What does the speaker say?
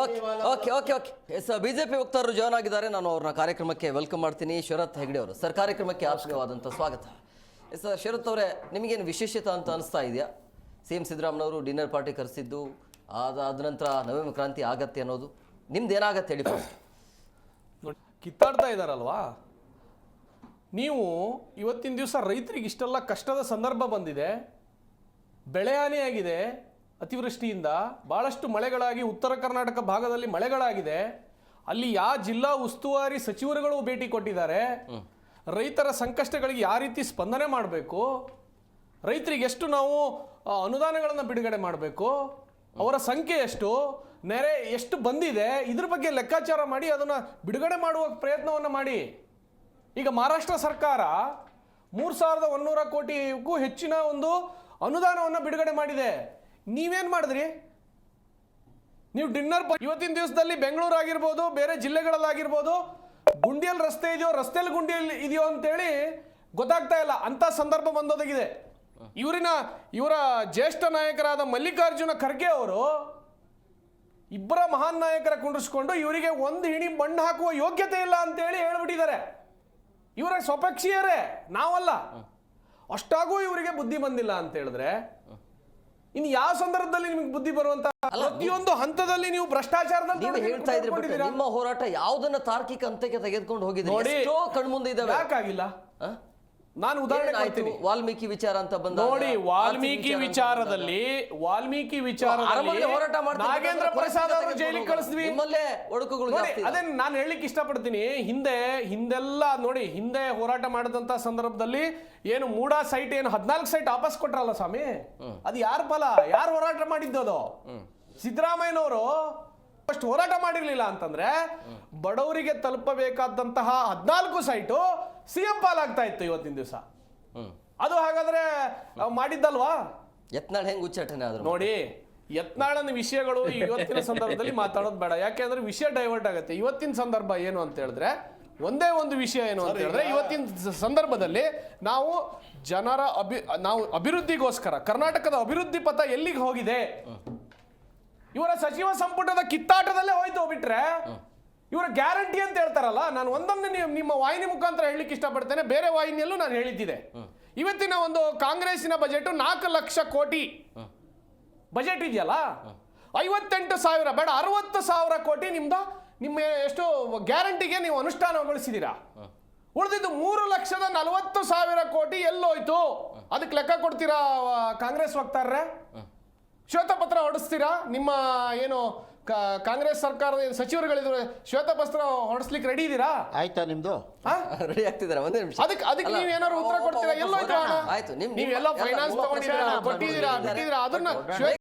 Okay okay okay okay yes BJP ವಕ್ತಾರರು join ಆಗಿದ್ದಾರೆ. ನಾನು ಅವ್ರನ್ನ ಕಾರ್ಯಕ್ರಮಕ್ಕೆ ವೆಲ್ಕಮ್ ಮಾಡ್ತೀನಿ. ಶರತ್ ಹೆಗ್ಡೆ ಅವರು. ಸರ್ ಕಾರ್ಯಕ್ರಮಕ್ಕೆ ಆತ್ಮೀಯವಾದಂಥ ಸ್ವಾಗತ. ಸರ್ ಶರತ್ ಅವರೇ, ನಿಮಗೇನು ವಿಶೇಷತೆ ಅಂತ ಅನಿಸ್ತಾ ಇದೆಯಾ? ಸಿ ಎಂ ಸಿದ್ದರಾಮಯ್ಯವರು ಡಿನ್ನರ್ ಪಾರ್ಟಿ ಕರೆಸಿದ್ದು ಅದಾದ ನಂತರ ನವೆಂಬರ್ ಕ್ರಾಂತಿ ಆಗತ್ತೆ ಅನ್ನೋದು. ನಿಮ್ದು ಏನಾಗತ್ತೆ ಹೇಳಿ ಕಿತ್ತಾಡ್ತಾ ಇದ್ದಾರಲ್ವಾ ನೀವು ಇವತ್ತಿನ ದಿವಸ ರೈತರಿಗೆ ಇಷ್ಟೆಲ್ಲ ಕಷ್ಟದ ಸಂದರ್ಭ ಬಂದಿದೆ ಬೆಳೆ ಹಾನಿಯಾಗಿದೆ ಅತಿವೃಷ್ಟಿಯಿಂದ ಭಾಳಷ್ಟು ಮಳೆಗಳಾಗಿ ಉತ್ತರ ಕರ್ನಾಟಕ ಭಾಗದಲ್ಲಿ ಮಳೆಗಳಾಗಿದೆ. ಅಲ್ಲಿ ಯಾವ ಜಿಲ್ಲಾ ಉಸ್ತುವಾರಿ ಸಚಿವರುಗಳು ಭೇಟಿ ಕೊಟ್ಟಿದ್ದಾರೆ. ರೈತರ ಸಂಕಷ್ಟಗಳಿಗೆ ಯಾವ ರೀತಿ ಸ್ಪಂದನೆ ಮಾಡಬೇಕು? ರೈತರಿಗೆ ಎಷ್ಟು ನಾವು ಅನುದಾನಗಳನ್ನು ಬಿಡುಗಡೆ ಮಾಡಬೇಕು? ಅವರ ಸಂಖ್ಯೆ ಎಷ್ಟು? ನೆರೆ ಎಷ್ಟು ಬಂದಿದೆ? ಇದ್ರ ಬಗ್ಗೆ ಲೆಕ್ಕಾಚಾರ ಮಾಡಿ ಅದನ್ನು ಬಿಡುಗಡೆ ಮಾಡುವ ಪ್ರಯತ್ನವನ್ನು ಮಾಡಿ. ಈಗ ಮಹಾರಾಷ್ಟ್ರ ಸರ್ಕಾರ ಮೂರು ಸಾವಿರದ ಒಂದೂರ ಕೋಟಿಗೂ ಹೆಚ್ಚಿನ ಒಂದು ಅನುದಾನವನ್ನು ಬಿಡುಗಡೆ ಮಾಡಿದೆ. ನೀವೇನು ಮಾಡಿದ್ರಿ? ನೀವು ಡಿನ್ನರ್ ಇವತ್ತಿನ ದಿವಸದಲ್ಲಿ ಬೆಂಗಳೂರು ಆಗಿರ್ಬೋದು ಬೇರೆ ಜಿಲ್ಲೆಗಳಲ್ಲಾಗಿರ್ಬೋದು ಗುಂಡಿಯಲ್ಲಿ ರಸ್ತೆ ಇದೆಯೋ ರಸ್ತೆಯಲ್ಲಿ ಗುಂಡಿಯಲ್ಲಿ ಇದೆಯೋ ಅಂತೇಳಿ ಗೊತ್ತಾಗ್ತಾ ಇಲ್ಲ. ಅಂತ ಸಂದರ್ಭ ಬಂದೋದಾಗಿದೆ. ಇವರಿನ, ಇವರ ಜ್ಯೇಷ್ಠ ನಾಯಕರಾದ ಮಲ್ಲಿಕಾರ್ಜುನ ಖರ್ಗೆ ಅವರು ಇಬ್ಬರ ಮಹಾನ್ ನಾಯಕರ ಕುಂಡಿಸ್ಕೊಂಡು ಇವರಿಗೆ ಒಂದು ಹಿಣಿ ಮಣ್ಣು ಹಾಕುವ ಯೋಗ್ಯತೆ ಇಲ್ಲ ಅಂತೇಳಿ ಹೇಳ್ಬಿಟ್ಟಿದ್ದಾರೆ. ಇವರ ಸ್ವಪಕ್ಷೀಯರೇ, ನಾವಲ್ಲ. ಅಷ್ಟಾಗೂ ಇವರಿಗೆ ಬುದ್ಧಿ ಬಂದಿಲ್ಲ ಅಂತ ಹೇಳಿದ್ರೆ ಇನ್ನು ಯಾವ ಸಂದರ್ಭದಲ್ಲಿ ನಿಮಗೆ ಬುದ್ಧಿ ಬರುವಂತ ಪ್ರತಿಯೊಂದು ಹಂತದಲ್ಲಿ ನೀವು ಭ್ರಷ್ಟಾಚಾರದಲ್ಲಿ ನೀವು ಹೇಳ್ತಾ ಇದ್ರಿ ಬಟ್ ನಿಮ್ಮ ಹೋರಾಟ ಯಾವುದನ್ನ ತಾರ್ಕಿಕ ಹಂತಕ್ಕೆ ತೆಗೆದುಕೊಂಡು ಹೋಗಿದ್ರೆ ಎಷ್ಟೋ ಕಣ್ಮುಂದೆ ಇದಾವೆ ಯಾಕಾಗಿಲ್ಲ? ಆ? ನಾನು ಉದಾಹರಣೆ ಕೊಡ್ತೀನಿ. ವಾಲ್ಮೀಕಿ ವಿಚಾರ ಅಂತ ಬಂದ ನೋಡಿ ವಾಲ್ಮೀಕಿ ವಿಚಾರದಲ್ಲಿ ವಾಲ್ಮೀಕಿ ವಿಚಾರದಲ್ಲಿ ಹೋರಾಟ ನಾಗೇಂದ್ರ ಪ್ರಸಾದ್ ಅವರು ಜೈಲಿಗೆ ಕಳಿಸಿದ್ವಿ. ನಿಮ್ಮಲ್ಲೇ ಒಡಕುಗಳು ಅದೇ ನಾನು ಹೇಳಲಿಕ್ಕೆ ಇಷ್ಟಪಡ್ತೀನಿ. ಹಿಂದೆ ಹಿಂದೆಲ್ಲ ನೋಡಿ ಹಿಂದೆ ಹೋರಾಟ ಮಾಡಿದಂತ ಸಂದರ್ಭದಲ್ಲಿ ಏನು ಮೂಡ ಸೈಟ್ ಏನು ಹದಿನಾಲ್ಕು ಸೈಟ್ ವಾಪಸ್ ಕೊಟ್ರಲ್ಲ ಸ್ವಾಮಿ? ಅದು ಯಾರ ಫಲ? ಯಾರು ಹೋರಾಟ ಮಾಡಿದ್ದು ಅದು? ಸಿದ್ದರಾಮಯ್ಯನವರು ಅಷ್ಟು ಹೋರಾಟ ಮಾಡಿರ್ಲಿಲ್ಲ ಅಂತಂದ್ರೆ ಬಡವರಿಗೆ ತಲುಪಬೇಕಾದಂತಹ ಹದಿನಾಲ್ಕು ಸೈಟು ಸಿ ಎಂ ಪಾಲಾಗ್ತಾ ಇತ್ತು ಇವತ್ತಿನ ದಿವಸ. ಅದು ಹಾಗಾದ್ರೆ ಮಾಡಿದ್ದಲ್ವಾ? ಯತ್ನಾಳ್ ಹೆಂಗ್ ಉಚ್ಚಾಟನೆ ಆದ್ರು ನೋಡಿ ಯತ್ನಾಳನ ವಿಷಯಗಳು ಇವತ್ತಿನ ಸಂದರ್ಭದಲ್ಲಿ ಮಾತಾಡೋದು ಬೇಡ. ಯಾಕೆಂದ್ರೆ ವಿಷಯ ಡೈವರ್ಟ್ ಆಗುತ್ತೆ. ಇವತ್ತಿನ ಸಂದರ್ಭ ಏನು ಅಂತ ಹೇಳಿದ್ರೆ ಒಂದೇ ಒಂದು ವಿಷಯ ಏನು ಅಂತ ಹೇಳಿದ್ರೆ ಇವತ್ತಿನ ಸಂದರ್ಭದಲ್ಲಿ ನಾವು ಜನರ ಅಭಿ ನಾವು ಅಭಿವೃದ್ಧಿಗೋಸ್ಕರ ಕರ್ನಾಟಕದ ಅಭಿವೃದ್ಧಿ ಪಥ ಎಲ್ಲಿಗೆ ಹೋಗಿದೆ? ಇವರ ಸಚಿವ ಸಂಪುಟದ ಕಿತ್ತಾಟದಲ್ಲೇ ಹೋಯ್ತು ಬಿಟ್ರೆ ಇವರ ಗ್ಯಾರಂಟಿ ಅಂತ ಹೇಳ್ತಾರಲ್ಲ, ನಾನು ನೀವು ನಿಮ್ಮ ವಾಹಿನಿ ಮುಖಾಂತರ ಹೇಳಲಿಕ್ಕೆ ಇಷ್ಟಪಡ್ತೇನೆ. ಬೇರೆ ವಾಹಿನಿಯಲ್ಲೂ ನಾನು ಹೇಳಿದ್ದಿದೆ. ಇವತ್ತಿನ ಒಂದು ಕಾಂಗ್ರೆಸ್ಸಿನ ಬಜೆಟ್ ನಾಲ್ಕು ಲಕ್ಷ ಕೋಟಿ. ಬಜೆಟ್ ಇದೆಯಲ್ಲ? ಐವತ್ತೆಂಟು ಸಾವಿರ, ಬೇಡ, ಅರವತ್ತು ಸಾವಿರ ಕೋಟಿ ನಿಮ್ದು, ನಿಮ್ಮ ಎಷ್ಟು ಗ್ಯಾರಂಟಿಗೆ ನೀವು ಅನುಷ್ಠಾನಗೊಳಿಸಿದ್ದೀರಾ ಉಳಿದಿದ್ದು ಮೂರು ಲಕ್ಷದ ನಲವತ್ತು ಸಾವಿರ ಕೋಟಿ ಎಲ್ಲೋಯ್ತು. ಅದಕ್ಕೆ ಲೆಕ್ಕ ಕೊಡ್ತೀರಾ ಕಾಂಗ್ರೆಸ್ ವಕ್ತಾರರೇ? ಶ್ವೇತಪತ್ರ ಹೊಡಿಸ್ತೀರಾ? ನಿಮ್ಮ ಏನು ಕಾಂಗ್ರೆಸ್ ಸರ್ಕಾರದ ಏನು ಸಚಿವರುಗಳಿದ್ರು ಶ್ವೇತಪತ್ರ ಹೊಡಿಸ್ಲಿಕ್ಕೆ ರೆಡಿ ಇದೀರಾ? ಆಯ್ತಾ ನಿಮ್ದು? ರೆಡಿ ಆಗ್ತಿದ್ದಾರೆ ಒಂದೇ ನಿಮಿಷ. ಅದಕ್ಕೆ ಅದಕ್ಕೆ ನೀವು ಏನಾದ್ರು ಉತ್ತರ ಕೊಡ್ತೀರಾ? ಎಲ್ಲೋ ಆಯ್ತು ನೀವೆಲ್ಲ ಫೈನಾನ್ಸ್ ತಗೊಂಡಿದ್ದೀರಾ ಕೊಟ್ಟಿದ್ದೀರಾ ಬಿಟ್ಟಿದ್ದೀರಾ ಅದನ್ನ